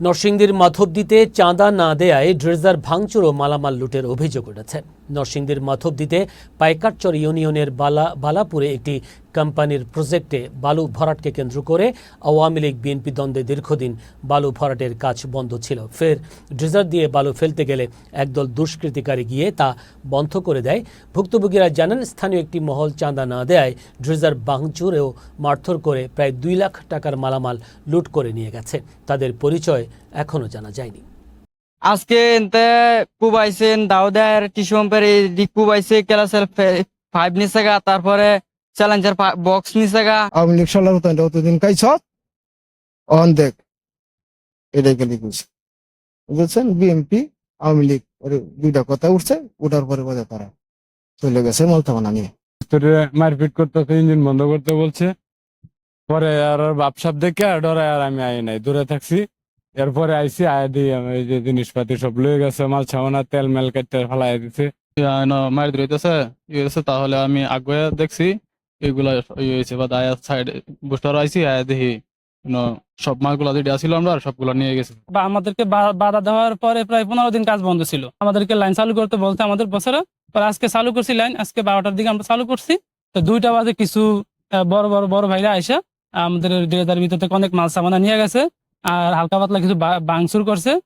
নরসিংদীর মাধবদীতে চাঁদা না দেয়ায় ড্রেজার ভাঙচুর ও মালামাল লুটের অভিযোগ উঠেছে। নরসিংদীর মাধবদীতে পাইকারচর ইউনিয়নের বালা বালাপুরে একটি কোম্পানির প্রজেক্টে বালু ভরাটকে কেন্দ্র করে আওয়ামী লীগ, বিএনপি দ্বন্দ্বে দীর্ঘদিন বালু ভরাটের কাজ বন্ধ ছিল। ফের ড্রেজার দিয়ে বালু ফেলতে গেলে একদল দুষ্কৃতিকারী গিয়ে তা বন্ধ করে দেয়। ভুক্তভোগীরা জানান, স্থানীয় একটি মহল চাঁদা না দেয় ড্রেজার ভাঙচুর ও মারধর করে প্রায় দুই লাখ টাকার মালামাল লুট করে নিয়ে গেছে। তাদের পরিচয় এখনও জানা যায়নি। আজকে এনতে কুবাইছেন দাউদার দি কুবাইছে, ক্লাসের ফাইভ নিছেগা তারপরে চ্যালেঞ্জার বক্স নিছেগা আওয়ামী লীগ তো অতদিন কাইছ অন দেখ এটাই গেলি বুঝছে বুঝছেন বিএমপি আওয়ামী লীগ ওর দুইটা কথা উঠছে ওঠার পরে বোঝা তারা চলে গেছে মলতামানা নিয়ে মারপিট করতেছে ইঞ্জিন বন্ধ করতে বলছে পরে আর ওর বাপসাপ দেখে আর ডরায় আর আমি আই নাই দূরে থাকছি এরপরে আইসি আয় দিয়ে আমি এই যে জিনিসপাতি সব লয়ে গেছে মাল ছাওনা তেল মেল কেটে ফেলাই দিছে মার ইয়ে হয়েছে তাহলে আমি আগে দেখছি এগুলা ইয়ে হয়েছে বা দায়া সাইড বুস্টার আইছি আয়া দেখি সব মালগুলা যেটা ছিল আমরা সবগুলা নিয়ে গেছি। বা আমাদেরকে বা- বাধা দেওয়ার পরে প্রায় পনেরো দিন কাজ বন্ধ ছিল। আমাদেরকে লাইন চালু করতে বলতে আমাদের বছরে পরে আজকে চালু করছি লাইন আজকে বারোটার দিকে আমরা চালু করছি। তো দুইটা বাজে কিছু বড় বড় বড় ভাইরা আইসা আমাদের ভিতর থেকে অনেক মাল সামানা নিয়ে গেছে আর হালকা পাতলা কিছু বা- ভাঙচুর করছে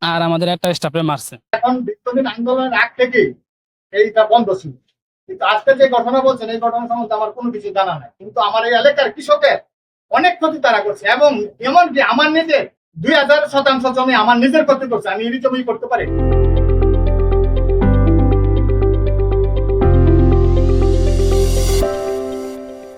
আর আমাদের একটা স্টাফে মারছে। এখন আগ থেকে এইটা বন্ধ ছিল। কিন্তু আজকে যে ঘটনা বলছেন, এই ঘটনা সম্বন্ধে আমার কোনো কিছু জানা নাই। কিন্তু আমার এই এলাকার কৃষকের অনেক ক্ষতি তারা করছে এবং এমনকি আমার নিজের দুই হাজার শতাংশ জমি আমার নিজের ক্ষতি করছে। আমি এই জমি করতে পারি।